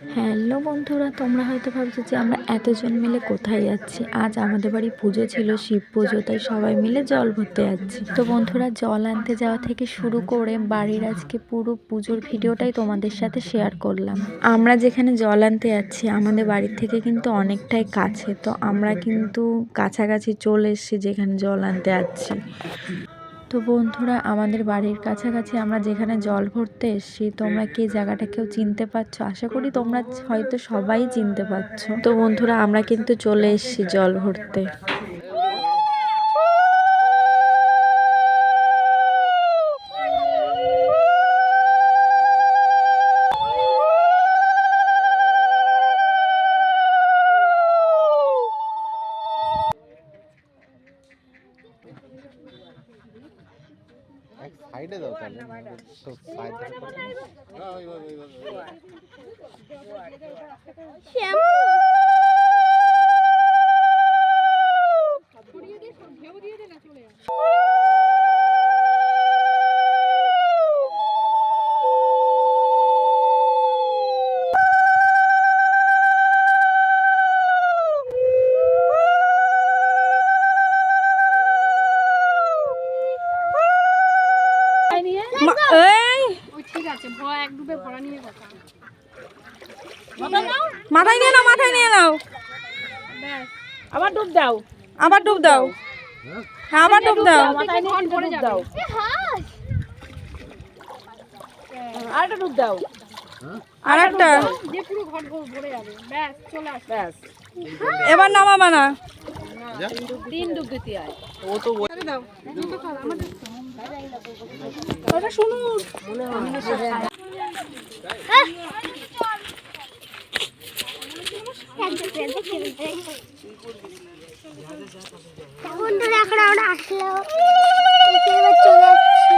Hello বন্ধুরা, তোমরা হয়তো ভাবছ যে আমরা এতজন মিলে কোথায় যাচ্ছি? আজ আমাদের বাড়ি পুজো ছিল, শিব পুজো, তাই সবাই মিলে জল ভরতে যাচ্ছি। তো বন্ধুরা, জল আনতে যাওয়া থেকে শুরু করে বাড়ির আজকে পুরো পুজোর ভিডিওটাই তোমাদের সাথে শেয়ার করলাম। আমরা যেখানে জল আনতে যাচ্ছি, আমাদের বাড়ির থেকে কিন্তু অনেকটাই কাছে, তো আমরা কিন্তু কাছাকাছি চলে এসেছি যেখানে জল আনতে যাচ্ছি। তো বন্ধুরা, আমাদের বাড়ির কাছাকাছি আমরা যেখানে জল ভরতে এসেছি, তোমরা কি জায়গাটা কেউ চিনতে পারছ? আশা করি তোমরা হয়তো সবাই চিনতে পারছ। তো বন্ধুরা, আমরা কিন্তু চলে এসেছি জল ভরতে। সাইডে দাও তাহলে। তো সাইড ধরে আছে ভয় এক ডুবে ভরা নিয়ে কথা মাথায় নিয়ে নাও মাথায় নিয়ে নাও। আবার ডুব দাও। আবার ডুব দাও। হ্যাঁ আবার ডুব দাও। মাথায় নিয়ে ভরে যাবে আর একটা ডুব দাও। আর একটা। যে পুরো ঘর ভরে যাবে। ব্যাস চলে আস। ব্যাস। এবার নামাবা না। তিন ডুব দিতে আয় ও তো দাও। শুনুন বন্ধুরা এখন আমরা আসলো এসে এবার চলে যাচ্ছি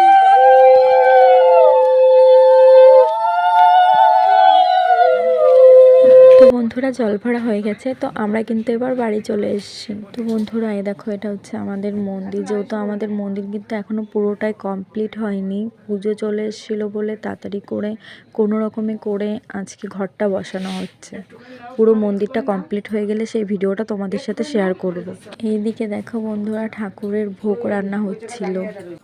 তো বন্ধুরা, জল ভরা হয়ে গেছে, তো আমরা কিন্তু এবার বাড়ি চলে এসেছি। তো বন্ধুরা, এই দেখো, এটা হচ্ছে আমাদের মন্দির। যেহেতু আমাদের মন্দির কিন্তু এখনও পুরোটাই কমপ্লিট হয়নি, পুজো চলে এসেছিল বলে তাড়াতাড়ি করে, কোনো রকমে করে আজকে ঘরটা বসানো হচ্ছে। পুরো মন্দিরটা কমপ্লিট হয়ে গেলে সেই ভিডিওটা তোমাদের সাথে শেয়ার করব। এইদিকে দেখো বন্ধুরা, ঠাকুরের ভোগ রান্না হচ্ছিল।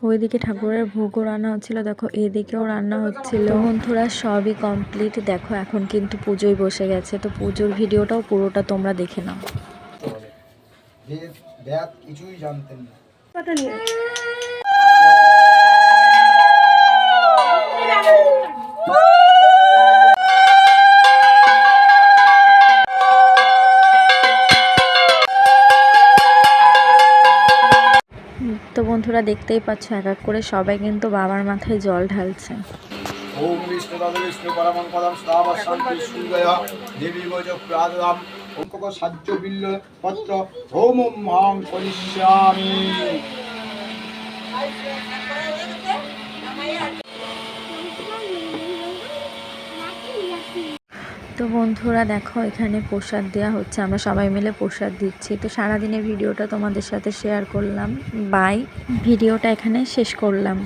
ওইদিকে ঠাকুরের ভোগও রান্না হচ্ছিল, দেখো, এদিকেও রান্না হচ্ছিল। বন্ধুরা, সবই কমপ্লিট দেখো, এখন কিন্তু পুজোয় বসে গেছে। তো পুজোর ভিডিওটাও পুরোটা তোমরা দেখে নাও। তো বন্ধুরা দেখতেই পাচ্ছ, এক এক করে সবাই কিন্তু বাবার মাথায় জল ঢালছে। তো বন্ধুরা দেখো, এখানে প্রসাদ দেওয়া হচ্ছে। আমরা সবাই মিলে প্রসাদ দিচ্ছি। তো সারাদিনের ভিডিওটা তোমাদের সাথে শেয়ার করলাম। বাই ভিডিওটা এখানে শেষ করলাম।